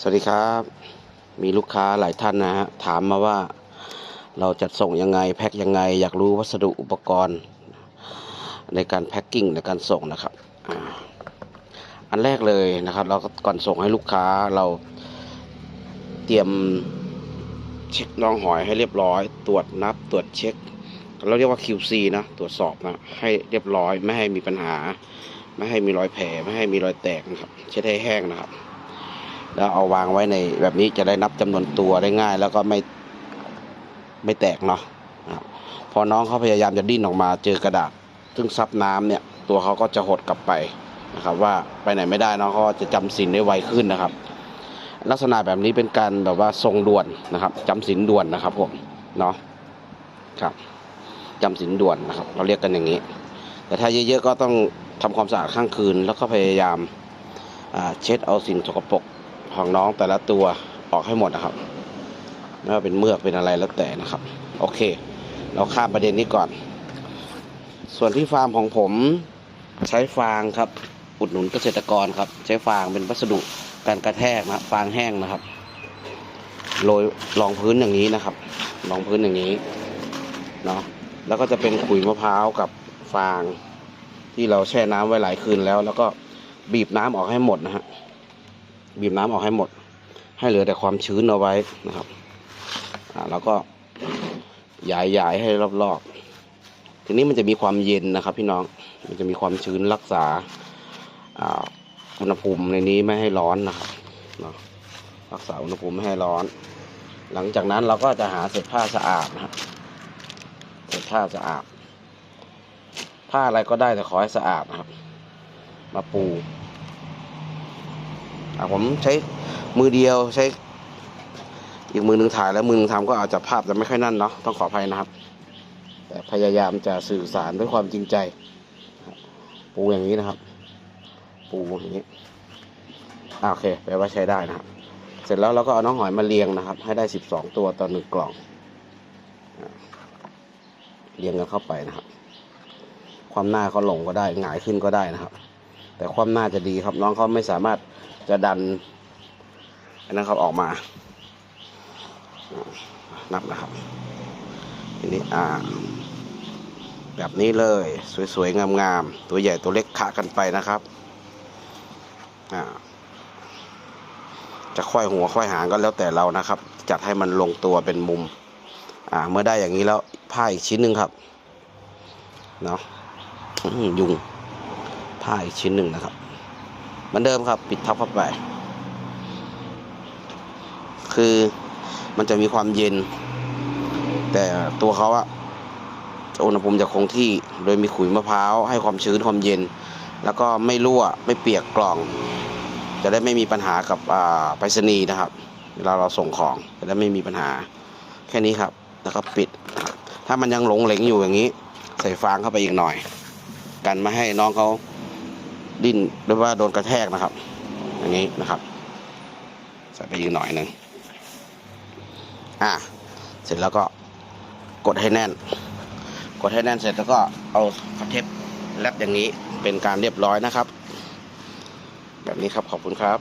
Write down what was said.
สวัสดีครับ มีลูกค้าหลายท่านนะฮะถามมาว่าเราจัดส่งยังไงแพ็คยังไง อยากรู้วัสดุอุปกรณ์ ในการแพ็คกิ้งในการส่งนะครับอันแรกเลยนะครับ เราก็ก่อนส่งให้ลูกค้าเราเตรียมเช็คน้องหอยให้เรียบร้อย ตรวจนับตรวจเช็ค เราเรียกว่า QC นะตรวจสอบนะให้เรียบร้อย ไม่ให้มีปัญหา ไม่ให้มีรอยแผลไม่ให้มีรอยแตกนะครับเช็ดให้แห้งนะครับ แล้วเอาวางไว้ในแบบนี้จะได้นับจำนวนตัวได้ง่าย แล้วก็ไม่ไม่แตกเนาะพอน้องเขาพยายามจะดิ้นออกมาเจอกระดาษ ซึ่งซับน้ำเนี่ยตัวเขาก็จะหดกลับไปนะครับ ว่าไปไหนไม่ได้น้องเขาจะจำสินได้ไวขึ้นนะครับ ลักษณะแบบนี้เป็นการแบบว่าทรงด่วนนะครับจำสินด่วนนะครับผมเนาะครับจำสินด่วนนะครับ เราเรียกกันอย่างนี้ แต่ถ้าเยอะๆก็ต้องทำความสะอาดข้างคืน แล้วก็พยายามเช็ดเอาสิ่งสกปรก ของน้องแต่ละตัวออกให้หมดนะครับไม่ว่าเป็นเมือกเป็นอะไรแล้วแต่นะครับ โอเค เราข้ามประเด็นนี้ก่อน ส่วนที่ฟาร์มของผมใช้ฟางครับ อุดหนุนเกษตรกรครับ ใช้ฟางเป็นวัสดุการกระแทกนะฟางแห้งนะครับโรยรองพื้นอย่างนี้นะครับรองพื้นอย่างนี้เนาะแล้วก็จะเป็นขุยมะพร้าวกับฟาง ที่เราแช่น้ำไว้หลายคืนแล้ว แล้วก็บีบน้ำออกให้หมดนะฮะ บีบน้ำออกให้หมด ให้เหลือแต่ความชื้นเอาไว้นะครับอ่าแล้วก็หยายหยายๆให้รอบๆ ทีนี้มันจะมีความเย็นนะครับ พี่น้องมันจะมีความชื้นรักษาอุณหภูมิในนี้ไม่ให้ร้อนนะครับเนาะรักษาอุณหภูมิไม่ให้ร้อน หลังจากนั้นเราก็จะหาเศษผ้าสะอาดนะครับเศษผ้าสะอาด ผ้าอะไรก็ได้แต่ขอให้สะอาดนะครับ มาปู ผมใช้มือเดียวใช้ อีกมือหนึ่งถ่ายแล้วมือหนึ่งทำก็อาจจะภาพจะไม่ค่อยนั่นเนาะต้องขออภัยนะครับ แต่พยายามจะสื่อสารด้วยความจริงใจ ปูอย่างนี้นะครับ ปูอย่างนี้โอเคแปลว่าใช้ได้นะครับ เสร็จแล้วเราก็เอาน้องหอยมาเรียงนะครับ ให้ได้สิบสองตัวต่อหนึ่งกล่องเรียงกันเข้าไปนะครับ ความหน้าเขาลงก็ได้หงายขึ้นก็ได้นะครับ แต่ความหน้าจะดีครับน้องเขาไม่สามารถจะดันอันนั้นเขาออกมา นับนะครับทีนี้อ่าแบบนี้เลยสวยๆ งามๆ ตัวใหญ่ตัวเล็กคะกันไปนะครับอ่าจะค่อยหัวค่อยหางก็แล้วแต่เรานะครับ จัดให้มันลงตัวเป็นมุมอ่าเมื่อได้อย่างนี้แล้วผ้าอีกชิ้นหนึ่งครับเนาะยุง ผ้าอีกชิ้นหนึ่งนะครับเหมือนเดิมครับปิดทับเข้าไป คือมันจะมีความเย็น แต่ตัวเขาอะอุณหภูมิจะคงที่โดยมีขุยมะพร้าวให้ความชื้นความเย็น แล้วก็ไม่รั่วไม่เปียกกล่อง จะได้ไม่มีปัญหากับอ่าไปรษณีย์นะครับเวลาเราส่งของจะได้ไม่มีปัญหาแค่นี้ครับแล้วก็ปิด ถ้ามันยังหลงเหลงอยู่อย่างนี้ ใส่ฟางเข้าไปอีกหน่อย กันม่ให้น้องเขา ดิ้นหรือว่าโดนกระแทกนะครับ อย่างนี้นะครับใส่ไปยืนหน่อยหนึ่งอะเสร็จแล้วก็กดให้แน่น กดให้แน่นเสร็จแล้วก็เอาคัตเทปแลบอย่างนี้เป็นการเรียบร้อยนะครับ แบบนี้ครับขอบคุณครับ